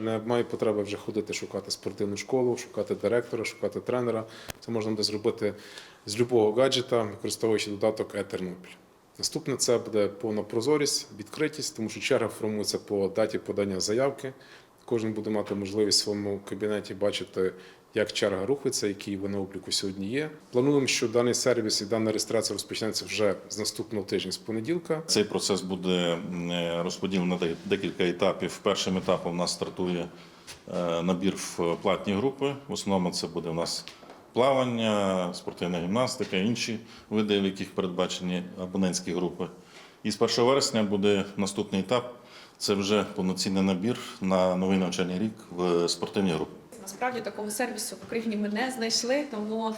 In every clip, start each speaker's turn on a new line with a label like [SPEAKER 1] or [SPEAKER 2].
[SPEAKER 1] Немає потреби вже ходити шукати спортивну школу, шукати директора, шукати тренера. Це можна буде зробити з будь-якого гаджета, використовуючи додаток «Е-Тернопіль». Наступне це буде повна прозорість, відкритість, тому що черга формується по даті подання заявки. Кожен буде мати можливість в своєму кабінеті бачити, як черга рухається, який ви на обліку сьогодні є. Плануємо, що даний сервіс і дана реєстрація розпочнеться вже з наступного тижня, з понеділка.
[SPEAKER 2] Цей процес буде е, розподілений на декілька етапів. Першим етапом у нас стартує е, набір в платні групи. В основному це буде у нас плавання, спортивна гімнастика, інші види, в яких передбачені абонентські групи. І з 1 вересня буде наступний етап. Це вже повноцінний набір на новий навчальний рік в спортивні групи.
[SPEAKER 3] Насправді такого сервісу в Україні ми не знайшли, тому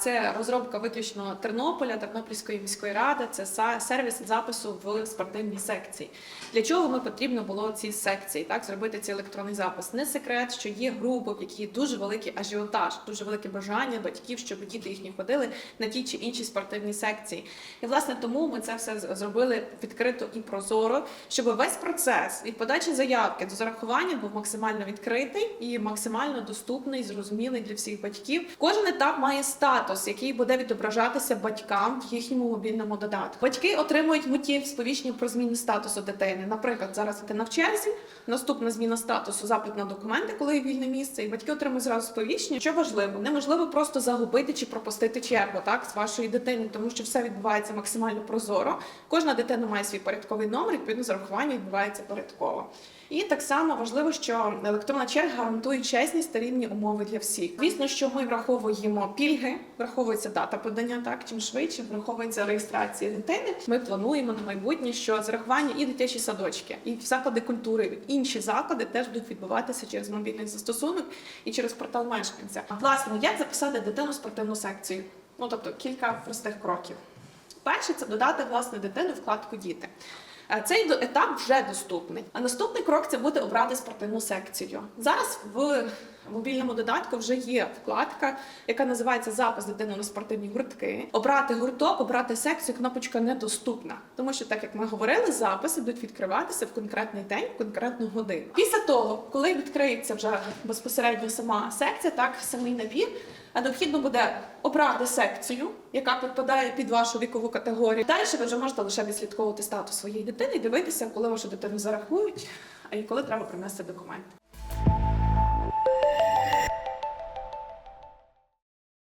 [SPEAKER 3] це розробка виключно Тернополя, Тернопільської міської ради. Це сервіс запису в спортивній секції. Для чого ми потрібно було ці секції, так зробити цей електронний запис? Не секрет, що є групи, в які дуже великий ажіотаж, дуже велике бажання батьків, щоб діти їхні ходили на ті чи інші спортивні секції. І власне тому ми це все зробили відкрито і прозоро, щоб весь процес від подачі заявки до зарахування був максимально відкритий і максимально доступний, зрозумілий для всіх батьків. Кожен етап має статус, який буде відображатися батькам в їхньому мобільному додатку. Батьки отримують миттєві сповіщення про зміну статусу дитини. Наприклад, зараз в черзі, наступна зміна статусу, запит на документи, коли є вільне місце, і батьки отримують зразу сповіщення. Що важливо, неможливо просто загубити чи пропустити чергу так з вашої дитини, тому що все відбувається максимально прозоро. Кожна дитина має свій порядковий номер, відповідно зарахування відбувається порядково. І так само важливо, що електронна черга гарантує чесність рівні умови для всіх. Звісно, що ми враховуємо пільги, враховується дата подання. Так чим швидше враховується реєстрація дитини. Ми плануємо на майбутнє, що зарахування і дитячі садочки, і заклади культури, інші заклади теж будуть відбуватися через мобільний застосунок і через портал мешканця. Власне, як записати дитину в спортивну секцію? Ну тобто кілька простих кроків. Перше це додати власне дитину вкладку Діти. Е, Цей етап вже доступний. А наступний крок це буде обрати спортивну секцію. Зараз в мобільному додатку вже є вкладка, яка називається Запис дитини на спортивні гуртки. Обрати гурток, обрати секцію, кнопочка недоступна. Тому що, так як ми говорили, записи будуть відкриватися в конкретний день, в конкретну годину. Після того, коли відкриється вже безпосередньо сама секція, так самий набір. А необхідно буде обрати секцію, яка підпадає під вашу вікову категорію. Далі ви вже можете лише відслідковувати статус своєї дитини і дивитися, коли вашу дитину зарахують, а і коли треба принести документи.